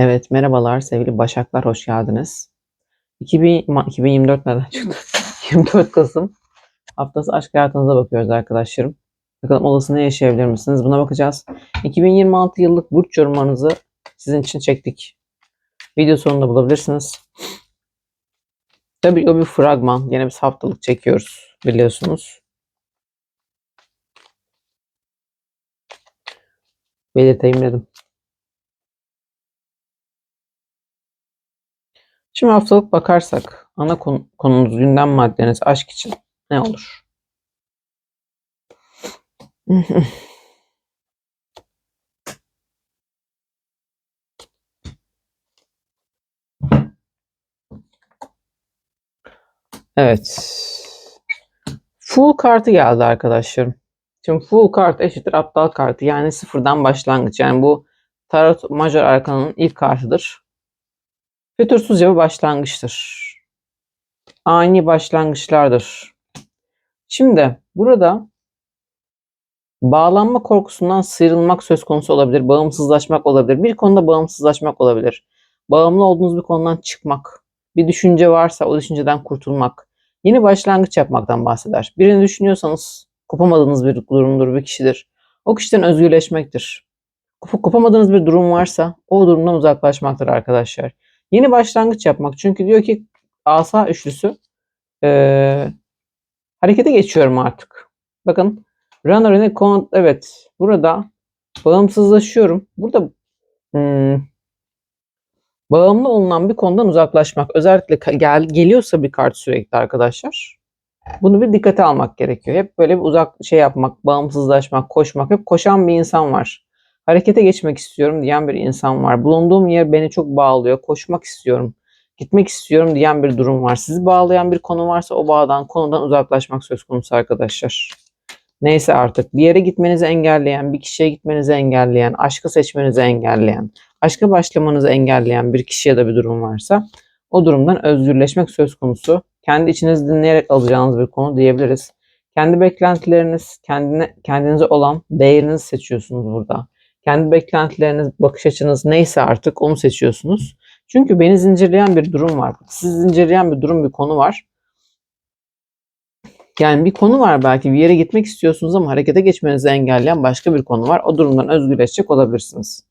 Evet, merhabalar sevgili Başaklar, hoş geldiniz. 2000, ma- 2024 nereden çıktı? 24 Kasım haftası aşk hayatınıza bakıyoruz arkadaşlarım. Bakalım olası ne yaşayabilir misiniz? Buna bakacağız. 2026 yıllık burç yorumlarınızı sizin için çektik. Video sonunda bulabilirsiniz. Tabii o bir fragman. Yine biz haftalık çekiyoruz biliyorsunuz. Belirteyim dedim. Şimdi haftalık bakarsak ana konu, konumuz gündem maddeniz aşk için ne olur? Evet. Full kartı geldi arkadaşlarım. Şimdi full kart eşittir aptal kartı. Yani sıfırdan başlangıç. Yani bu Tarot Major Arkan'ın ilk kartıdır. Fütursuzca bir başlangıçtır. Ani başlangıçlardır. Şimdi burada bağlanma korkusundan sıyrılmak söz konusu olabilir. Bağımsızlaşmak olabilir. Bir konuda bağımsızlaşmak olabilir. Bağımlı olduğunuz bir konudan çıkmak. Bir düşünce varsa o düşünceden kurtulmak. Yeni başlangıç yapmaktan bahseder. Birini düşünüyorsanız kopamadığınız bir durumdur, bir kişidir. O kişiden özgürleşmektir. Kop- Kopamadığınız bir durum varsa o durumdan uzaklaşmaktır arkadaşlar. Yeni başlangıç yapmak. Çünkü diyor ki asa üçlüsü eee, harekete geçiyorum artık. Bakın runner in a con- evet burada bağımsızlaşıyorum. Burada hmm, bağımlı olunan bir konudan uzaklaşmak. Özellikle gel geliyorsa bir kart sürekli arkadaşlar. Bunu bir dikkate almak gerekiyor. Hep böyle bir uzak şey yapmak, bağımsızlaşmak, koşmak. Hep koşan bir insan var. Harekete geçmek istiyorum diyen bir insan var. Bulunduğum yer beni çok bağlıyor. Koşmak istiyorum. Gitmek istiyorum diyen bir durum var. Sizi bağlayan bir konu varsa o bağdan, konudan uzaklaşmak söz konusu arkadaşlar. Neyse artık bir yere gitmenizi engelleyen, bir kişiye gitmenizi engelleyen, aşkı seçmenizi engelleyen, aşka başlamanızı engelleyen bir kişi ya da bir durum varsa o durumdan özgürleşmek söz konusu. Kendi içinizi dinleyerek alacağınız bir konu diyebiliriz. Kendi beklentileriniz, kendine, kendinize olan değerinizi seçiyorsunuz burada. Kendi beklentileriniz, bakış açınız neyse artık onu seçiyorsunuz. Çünkü beni zincirleyen bir durum var. Sizi zincirleyen bir durum, bir konu var. Yani bir konu var belki bir yere gitmek istiyorsunuz ama harekete geçmenizi engelleyen başka bir konu var. O durumdan özgürleşecek olabilirsiniz.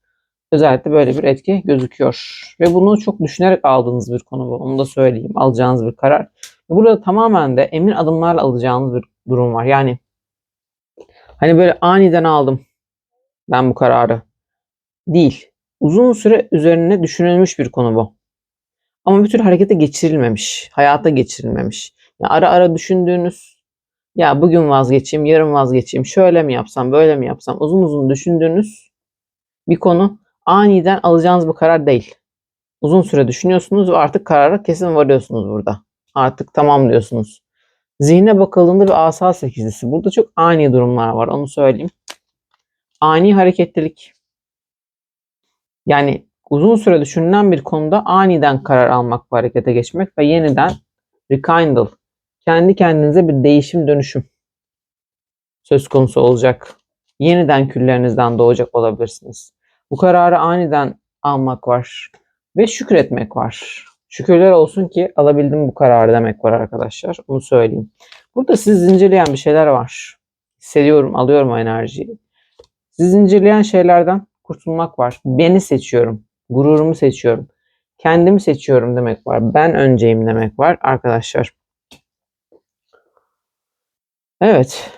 Özellikle böyle bir etki gözüküyor. Ve bunu çok düşünerek aldığınız bir konu bu. Onu da söyleyeyim. Alacağınız bir karar. Burada tamamen de emin adımlarla alacağınız bir durum var. Yani hani böyle aniden aldım ben bu kararı. Değil. Uzun süre üzerine düşünülmüş bir konu bu. Ama bir türlü harekete geçirilmemiş. Hayata geçirilmemiş. Yani ara ara düşündüğünüz ya bugün vazgeçeyim, yarın vazgeçeyim, şöyle mi yapsam, böyle mi yapsam uzun uzun düşündüğünüz bir konu aniden alacağınız bir karar değil. Uzun süre düşünüyorsunuz ve artık karara kesin varıyorsunuz burada. Artık tamam diyorsunuz. Zihne bakıldığında bir asa sekizlisi. Burada çok ani durumlar var onu söyleyeyim. Ani hareketlilik. Yani uzun süre düşünülen bir konuda aniden karar almak ve harekete geçmek ve yeniden rekindle. Kendi kendinize bir değişim dönüşüm söz konusu olacak. Yeniden küllerinizden doğacak olabilirsiniz. Bu kararı aniden almak var ve şükretmek var. Şükürler olsun ki alabildim bu kararı demek var arkadaşlar. Onu söyleyeyim. Burada sizi zincirleyen bir şeyler var. Hissediyorum, alıyorum o enerjiyi. Sizi zincirleyen şeylerden kurtulmak var. Beni seçiyorum. Gururumu seçiyorum. Kendimi seçiyorum demek var. Ben önceyim demek var arkadaşlar. Evet.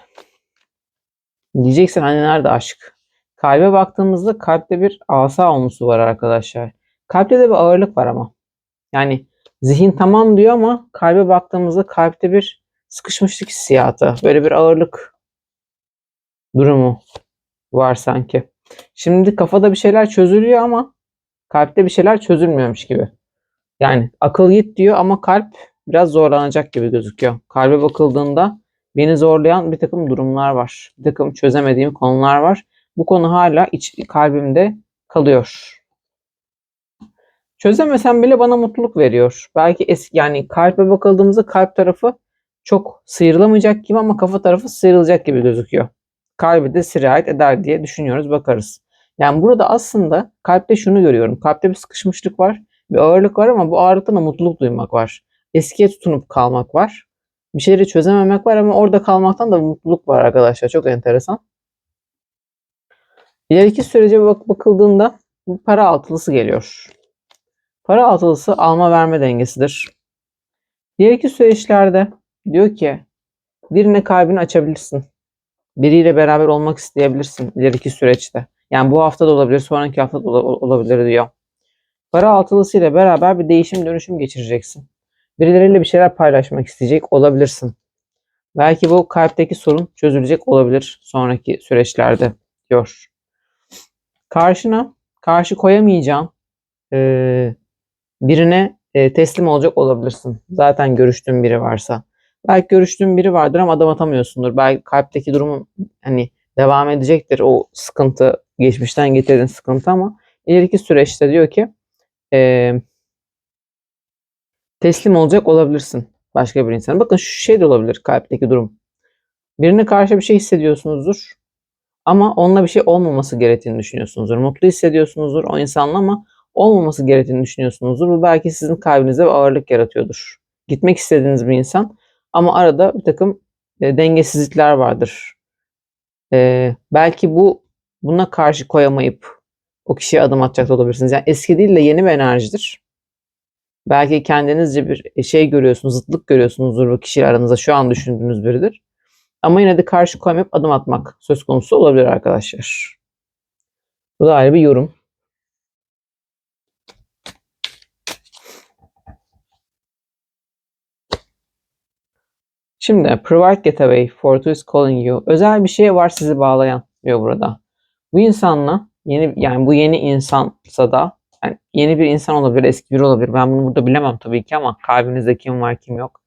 Diyeceksin hani nerede aşk? Kalbe baktığımızda kalpte bir asa olmusu var arkadaşlar. Kalpte de bir ağırlık var ama. Yani zihin tamam diyor ama kalbe baktığımızda kalpte bir sıkışmışlık hissiyatı. Böyle bir ağırlık durumu var sanki. Şimdi kafada bir şeyler çözülüyor ama kalpte bir şeyler çözülmüyormuş gibi. Yani akıl git diyor ama kalp biraz zorlanacak gibi gözüküyor. Kalbe bakıldığında beni zorlayan bir takım durumlar var. Bir takım çözemediğim konular var. Bu konu hala iç kalbimde kalıyor. Çözemesem bile bana mutluluk veriyor. Belki eski yani kalbe bakıldığımızda kalp tarafı çok sıyrılamayacak gibi ama kafa tarafı sıyrılacak gibi gözüküyor. Kalbi de sirayet eder diye düşünüyoruz, bakarız. Yani burada aslında kalpte şunu görüyorum. Kalpte bir sıkışmışlık var, bir ağırlık var ama bu ağırlıktan da mutluluk duymak var. Eskiye tutunup kalmak var. Bir şeyleri çözememek var ama orada kalmaktan da mutluluk var arkadaşlar. Çok enteresan. İleriki sürece bak bakıldığında bu para altılısı geliyor. Para altılısı alma verme dengesidir. Diğer iki süreçlerde diyor ki birine kalbini açabilirsin. Biriyle beraber olmak isteyebilirsin ileriki süreçte. Yani bu hafta da olabilir, sonraki hafta da olabilir diyor. Para altılısı ile beraber bir değişim dönüşüm geçireceksin. Birileriyle bir şeyler paylaşmak isteyecek olabilirsin. Belki bu kalpteki sorun çözülecek olabilir sonraki süreçlerde diyor. Karşına karşı koyamayacağın e, birine e, teslim olacak olabilirsin. Zaten görüştüğün biri varsa. Belki görüştüğün biri vardır ama adım atamıyorsundur. Belki kalpteki durumun hani devam edecektir o sıkıntı, geçmişten getirdiğin sıkıntı ama ileriki süreçte diyor ki e, teslim olacak olabilirsin başka bir insana. Bakın şu şey de olabilir kalpteki durum. Birine karşı bir şey hissediyorsunuzdur. Ama onunla bir şey olmaması gerektiğini düşünüyorsunuzdur. Mutlu hissediyorsunuzdur o insanla ama olmaması gerektiğini düşünüyorsunuzdur. Bu belki sizin kalbinize bir ağırlık yaratıyordur. Gitmek istediğiniz bir insan ama arada bir takım e, dengesizlikler vardır. E, belki bu buna karşı koyamayıp o kişiye adım atacak da olabilirsiniz. Yani eski değil de yeni bir enerjidir. Belki kendinizce bir şey görüyorsunuz, zıtlık görüyorsunuzdur bu kişiyle aranızda şu an düşündüğünüz biridir. Ama yine de karşı koymayıp adım atmak söz konusu olabilir arkadaşlar. Bu da ayrı bir yorum. Şimdi provide getaway, Fortune is calling you. Özel bir şey var sizi bağlayan diyor burada. Bu insanla yeni yani bu yeni insansa da yani yeni bir insan olabilir, eski biri olabilir. Ben bunu burada bilemem tabii ki ama kalbinizde kim var kim yok.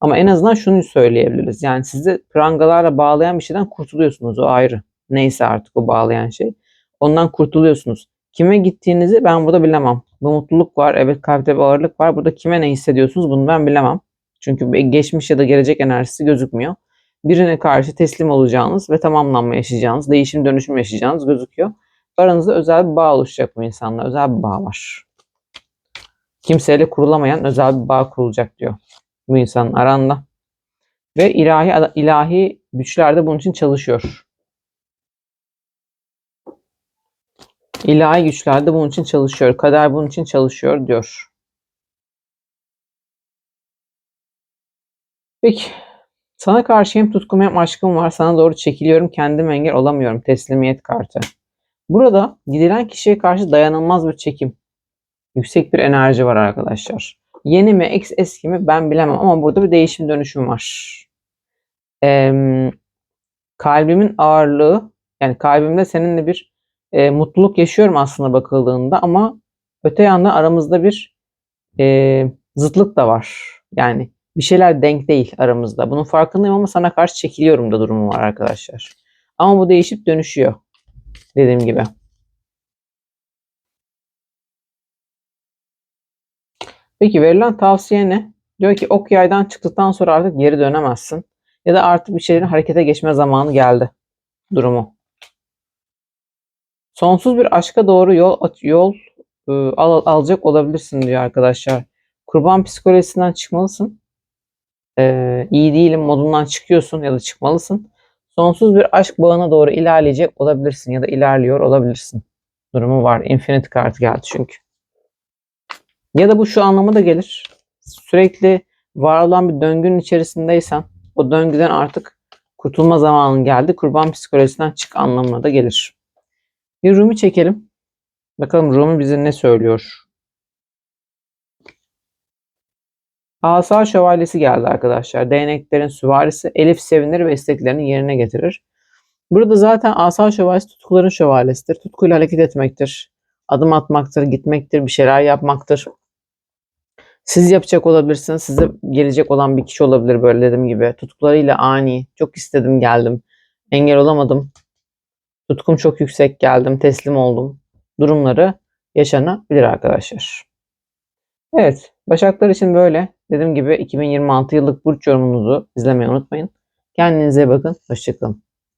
Ama en azından şunu söyleyebiliriz. Yani sizi prangalarla bağlayan bir şeyden kurtuluyorsunuz. O ayrı. Neyse artık o bağlayan şey. Ondan kurtuluyorsunuz. Kime gittiğinizi ben burada bilemem. Bu mutluluk var. Evet kalpte bir ağırlık var. Burada kime ne hissediyorsunuz bunu ben bilemem. Çünkü geçmiş ya da gelecek enerjisi gözükmüyor. Birine karşı teslim olacağınız ve tamamlanma yaşayacağınız, değişim dönüşüm yaşayacağınız gözüküyor. Aranızda özel bir bağ oluşacak bu insanla. Özel bir bağ var. Kimseyle kurulamayan özel bir bağ kurulacak diyor bu insanın aranda. Ve ilahi ilahi güçler de bunun için çalışıyor. İlahi güçler de bunun için çalışıyor. Kader bunun için çalışıyor diyor. Peki. Sana karşı hem tutkum hem aşkım var. Sana doğru çekiliyorum. Kendim engel olamıyorum. Teslimiyet kartı. Burada gidilen kişiye karşı dayanılmaz bir çekim. Yüksek bir enerji var arkadaşlar. Yeni mi ex eski mi ben bilemem ama burada bir değişim dönüşüm var. Ee, kalbimin ağırlığı yani kalbimde seninle bir e, mutluluk yaşıyorum aslında bakıldığında ama öte yandan aramızda bir e, zıtlık da var. Yani bir şeyler denk değil aramızda. Bunun farkındayım ama sana karşı çekiliyorum da durumu var arkadaşlar. Ama bu değişip dönüşüyor. Dediğim gibi. Peki verilen tavsiye ne? Diyor ki ok yaydan çıktıktan sonra artık geri dönemezsin. Ya da artık bir şeylerin harekete geçme zamanı geldi. Durumu. Sonsuz bir aşka doğru yol yol e, al, alacak olabilirsin diyor arkadaşlar. Kurban psikolojisinden çıkmalısın. Ee, iyi değilim modundan çıkıyorsun ya da çıkmalısın. Sonsuz bir aşk bağına doğru ilerleyecek olabilirsin ya da ilerliyor olabilirsin. Durumu var. Infinite kartı geldi çünkü. Ya da bu şu anlama da gelir. Sürekli var olan bir döngünün içerisindeysen o döngüden artık kurtulma zamanın geldi. Kurban psikolojisinden çık anlamına da gelir. Bir Rumi çekelim. Bakalım Rumi bize ne söylüyor. Asa şövalyesi geldi arkadaşlar. Değneklerin süvarisi Elif sevinir ve isteklerini yerine getirir. Burada zaten asa şövalyesi tutkuların şövalyesidir. Tutkuyla hareket etmektir. Adım atmaktır, gitmektir, bir şeyler yapmaktır. Siz yapacak olabilirsiniz. Size gelecek olan bir kişi olabilir böyle dediğim gibi. Tutkularıyla ani. Çok istedim geldim. Engel olamadım. Tutkum çok yüksek geldim. Teslim oldum. Durumları yaşanabilir arkadaşlar. Evet. Başaklar için böyle. Dediğim gibi 2026 yıllık burç yorumunuzu izlemeyi unutmayın. Kendinize bakın. Hoşçakalın.